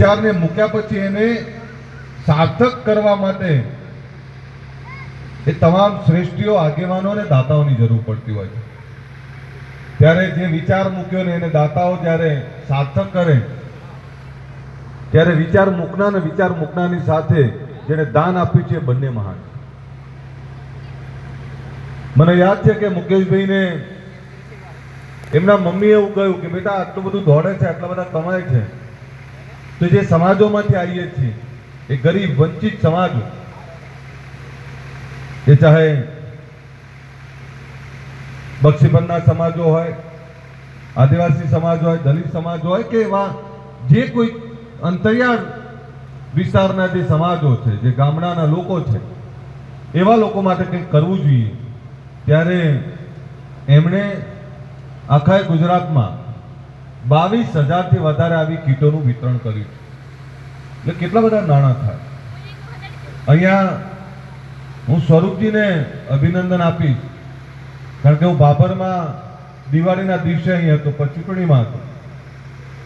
વિચારને મૂક્યા પછી એને સાર્થક કરવા માટે એ તમામ શ્રેષ્ઠીઓ, આગેવાનો અને દાતાઓની જરૂર પડતી હોય છે. ત્યારે જે વિચાર મૂક્યો ને એને દાતાઓ જ્યારે સાર્થક કરે, ત્યારે વિચાર મૂકનાર અને વિચાર મૂકનારની સાથે જેને દાન આપ્યું છે બંને મહાન મને યાદ છે કે મુકેશભાઈને એમના મમ્મીએ એવું કહ્યું કે બેટા, આટલું બધું દોડે છે, આટલા બધા કમાય છે. તો જે સમાજોમાંથી આવીએ છીએ, એ ગરીબ, વંચિત સમાજ એ ચાહે બક્ષીબંધના સમાજો હોય, આદિવાસી સમાજ હોય, દલિત સમાજ હોય કે એવા જે કોઈ અંતરિયાળ વિસ્તારના જે સમાજો છે, જે ગામડાના લોકો છે, એવા લોકો માટે કંઈક કરવું જોઈએ. ત્યારે એમણે આખા ગુજરાતમાં બાવીસ હજારથી વધારે આવી કીટોનું વિતરણ કર્યું એટલે કેટલા બધા નાણાં થાય? અહીંયા હું સ્વરૂપજીને અભિનંદન આપીશ. કારણ કે હું બાબરમાં દિવાળીના દિવસે અહીં હતો ચૂંટણીમાં હતો.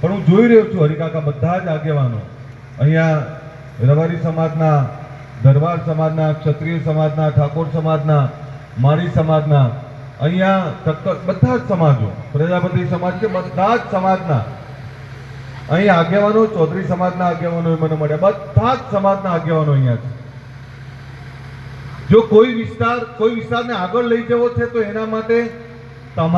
પણ હું જોઈ રહ્યો છું, હરિકાકા બધા જ આગેવાનો. અહીંયા રવારી સમાજના, દરબાર સમાજના, ક્ષત્રિય સમાજના, ઠાકોર સમાજના, માળી સમાજના અહીંયા બધા જ સમાજો, પ્રજાપતિ સમાજ કે બધા જ સમાજના, અહીં આગેવાનો, ચૌધરી સમાજના આગેવાનો મને મળ્યા. બધા જ સમાજના આગેવાનો અહીંયા છે. જો કોઈ વિસ્તાર, કોઈ વિસ્તારને આગળ લઈ જવો છે તો એના માટે